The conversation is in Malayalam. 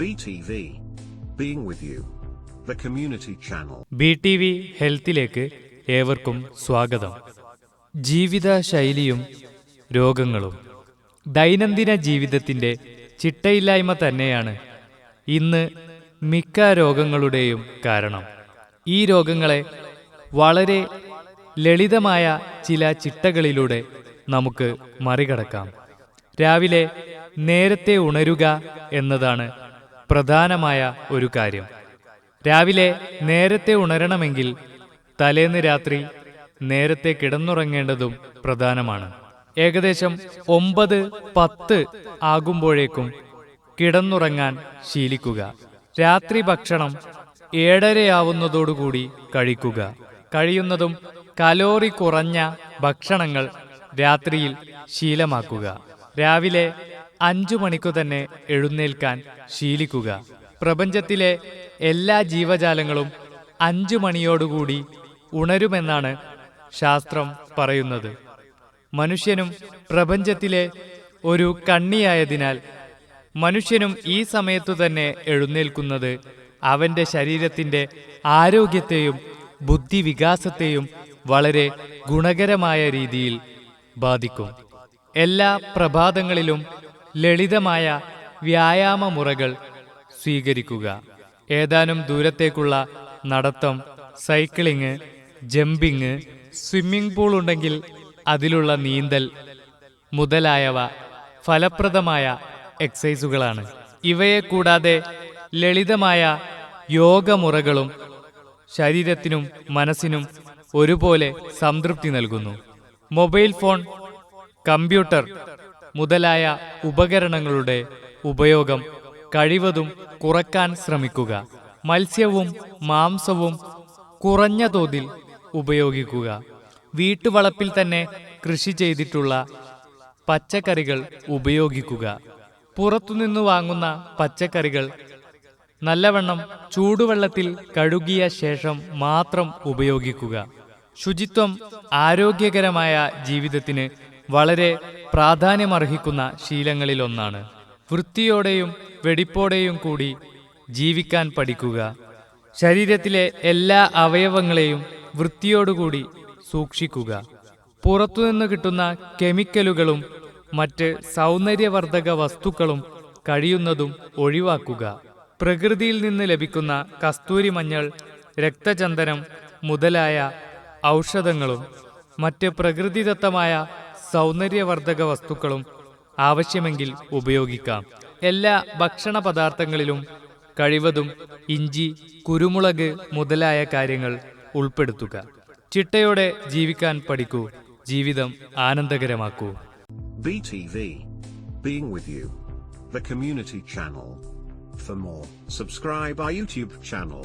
BTV. Being with you. The community channel. BTV ഹെൽത്തിലേക്ക് ഏവർക്കും സ്വാഗതം ജീവിത ശൈലിയും രോഗങ്ങളും ദൈനംദിന ജീവിതത്തിന്റെ ചിട്ടയില്ലായ്മ തന്നെയാണ് ഇന്ന് മിക്ക രോഗങ്ങളുടെയും കാരണം ഈ രോഗങ്ങളെ വളരെ ലളിതമായ ചില ചിട്ടകളിലൂടെ നമുക്ക് മറികടക്കാം രാവിലെ നേരത്തെ ഉണരുക എന്നതാണ് പ്രധാനമായ ഒരു കാര്യം. രാവിലെ നേരത്തെ ഉണരണമെങ്കിൽ തലേന്ന് രാത്രി നേരത്തെ കിടന്നുറങ്ങേണ്ടതും പ്രധാനമാണ്. ഏകദേശം ഒമ്പത് പത്ത് ആകുമ്പോഴേക്കും കിടന്നുറങ്ങാൻ ശീലിക്കുക. രാത്രി ഭക്ഷണം ഏഴരയാവുന്നതോടുകൂടി കഴിക്കുക. കഴിയുന്നതും കലോറി കുറഞ്ഞ ഭക്ഷണങ്ങൾ രാത്രിയിൽ ശീലമാക്കുക. രാവിലെ അഞ്ചു മണിക്കു തന്നെ എഴുന്നേൽക്കാൻ ശീലിക്കുക. പ്രപഞ്ചത്തിലെ എല്ലാ ജീവജാലങ്ങളും അഞ്ചു മണിയോടുകൂടി ഉണരുമെന്നാണ് ശാസ്ത്രം പറയുന്നത്. മനുഷ്യനും പ്രപഞ്ചത്തിലെ ഒരു കണ്ണിയായതിനാൽ മനുഷ്യനും ഈ സമയത്തു തന്നെ എഴുന്നേൽക്കുന്നത് അവന്റെ ശരീരത്തിന്റെ ആരോഗ്യത്തെയും ബുദ്ധിവികാസത്തെയും വളരെ ഗുണകരമായ രീതിയിൽ ബാധിക്കും. എല്ലാ പ്രഭാതങ്ങളിലും ലളിതമായ വ്യായാമ മുറകൾ സ്വീകരിക്കുക. ഏതാനും ദൂരത്തേക്കുള്ള നടത്തം സൈക്ലിംഗ് ജമ്പിങ് സ്വിമ്മിംഗ് പൂൾ ഉണ്ടെങ്കിൽ അതിലുള്ള നീന്തൽ മുതലായവ ഫലപ്രദമായ എക്സൈസുകളാണ്. ഇവയെ കൂടാതെ ലളിതമായ യോഗമുറകളും ശരീരത്തിനും മനസ്സിനും ഒരുപോലെ സംതൃപ്തി നൽകുന്നു. മൊബൈൽ ഫോൺ കമ്പ്യൂട്ടർ മുതലായ ഉപകരണങ്ങളുടെ ഉപയോഗം കഴിവതും കുറയ്ക്കാൻ ശ്രമിക്കുക. മത്സ്യവും മാംസവും കുറഞ്ഞ തോതിൽ ഉപയോഗിക്കുക. വീട്ടുവളപ്പിൽ തന്നെ കൃഷി ചെയ്തിട്ടുള്ള പച്ചക്കറികൾ ഉപയോഗിക്കുക. പുറത്തുനിന്ന് വാങ്ങുന്ന പച്ചക്കറികൾ നല്ലവണ്ണം ചൂടുവെള്ളത്തിൽ കഴുകിയ ശേഷം മാത്രം ഉപയോഗിക്കുക. ശുചിത്വം ആരോഗ്യകരമായ ജീവിതത്തിന് വളരെ പ്രാധാന്യമർഹിക്കുന്ന ശീലങ്ങളിലൊന്നാണ്. വൃത്തിയോടെയും വെടിപ്പോടെയും കൂടി ജീവിക്കാൻ പഠിക്കുക. ശരീരത്തിലെ എല്ലാ അവയവങ്ങളെയും വൃത്തിയോടുകൂടി സൂക്ഷിക്കുക. പുറത്തുനിന്ന് കിട്ടുന്ന കെമിക്കലുകളും മറ്റ് സൗന്ദര്യവർദ്ധക വസ്തുക്കളും കഴിയുന്നതും ഒഴിവാക്കുക. പ്രകൃതിയിൽ നിന്ന് ലഭിക്കുന്ന കസ്തൂരി മഞ്ഞൾ രക്തചന്ദനം മുതലായ ഔഷധങ്ങളും മറ്റ് പ്രകൃതിദത്തമായ സൗന്ദര്യവർദ്ധക വസ്തുക്കളും ആവശ്യമെങ്കിൽ ഉപയോഗിക്കാം എല്ലാ ഭക്ഷണ പദാർത്ഥങ്ങളിലും കഴിവതും ഇഞ്ചി കുരുമുളക് മുതലായ കാര്യങ്ങൾ ഉൾപ്പെടുത്തുക ചിട്ടയോടെ ജീവിക്കാൻ പഠിക്കൂ ജീവിതം ആനന്ദകരമാക്കൂ BTV. Being with you. The community channel. For more, subscribe our YouTube channel.